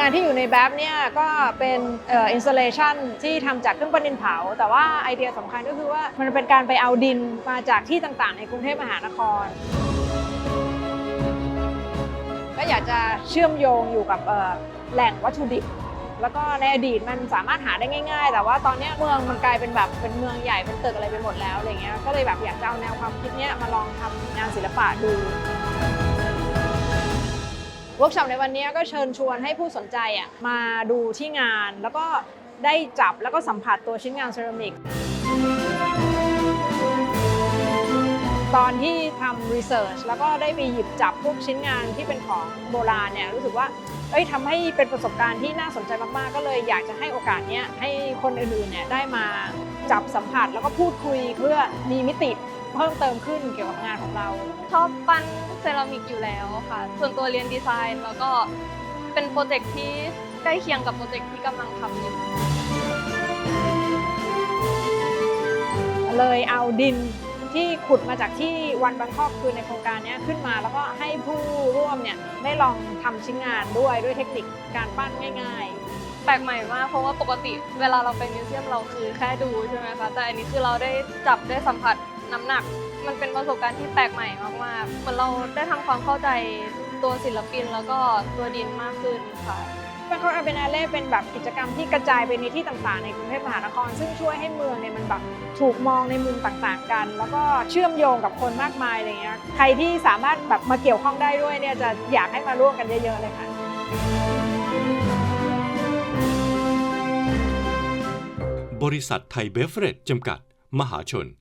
งานที่อยู่ในแบบเนี่ยก็เป็นเอ่อ installation ที่ทำจากเครื่องปั้นดินเผา แต่ว่าไอเดียสำคัญก็คือว่ามันเป็นการไปเอาดินมาจากที่ต่างๆ ในกรุงเทพมหานคร ก็อยากจะเชื่อมโยงอยู่กับเอ่อแหล่งวัตถุดิบ แล้วก็ในอดีตมันสามารถหาได้ง่าย ๆ แต่ว่าตอนเนี้ยเมืองมันกลายเป็นแบบเป็นเมืองใหญ่เป็นตึกอะไรไปหมดแล้วอะไรเงี้ยก็เลยแบบอยากจะเอาแนวความคิดเนี้ยมาลองทำงานศิลปะดู เวิร์กช็อปในวันนี้ก็เชิญชวนให้ผู้สนใจอะมาดูที่งาน แล้วก็ได้จับแล้วก็สัมผัสตัวชิ้นงานเซรามิก ตอนที่ทำรีเสิร์ชแล้วก็ได้ไปหยิบจับพวกชิ้นงานที่เป็นของโบราณเนี่ยรู้สึกว่าเอ้ยทำให้เป็นประสบการณ์ที่น่าสนใจมากๆ ก็เลยอยากจะให้โอกาสเนี้ยให้คนอื่นๆเนี่ยได้มาจับสัมผัสแล้วก็พูดคุยเพื่อมีมิติ เพิ่มเติมขึ้นเกี่ยวกับงานของเรา ชอบปั้นเซรามิกอยู่แล้วค่ะ ส่วนตัวเรียนดีไซน์แล้วก็เป็นโปรเจกต์ที่ใกล้เคียงกับโปรเจกต์ที่กำลังทำอยู่ เลยเอาดินที่ขุดมาจากที่วันบางคอกคือในโครงการเนี้ยขึ้นมา แล้วก็ให้ผู้ร่วมเนี่ยได้ลองทำชิ้นงานด้วยด้วยเทคนิคการปั้นง่ายแปลกใหม่มากเพราะว่าปกติเวลาเราไปมิวเซียมเราคือแค่ดูใช่ไหมคะแต่อันนี้คือเราได้จับได้สัมผัส น้ำหนัก มันเป็นประสบการณ์ที่แปลกใหม่มากๆเหมือนเราได้ทำความเข้าใจตัวศิลปินแล้วก็ตัวดินมากขึ้นค่ะๆบางคอกอาเบนาเล่เป็นแบบกิจกรรมที่กระจายไปในที่ต่างๆ ในกรุงเทพมหานคร ซึ่งช่วยให้เมืองเนี่ยมันแบบถูกมองในมุมต่างๆกัน แล้วก็เชื่อมโยงกับคนมากมายอะไรเงี้ยใครที่สามารถแบบมาเกี่ยวข้องได้ด้วยเนี่ยจะอยากให้มาร่วมกันเยอะๆเลยค่ะบริษัทไทยเบฟเรจจำกัด มหาชน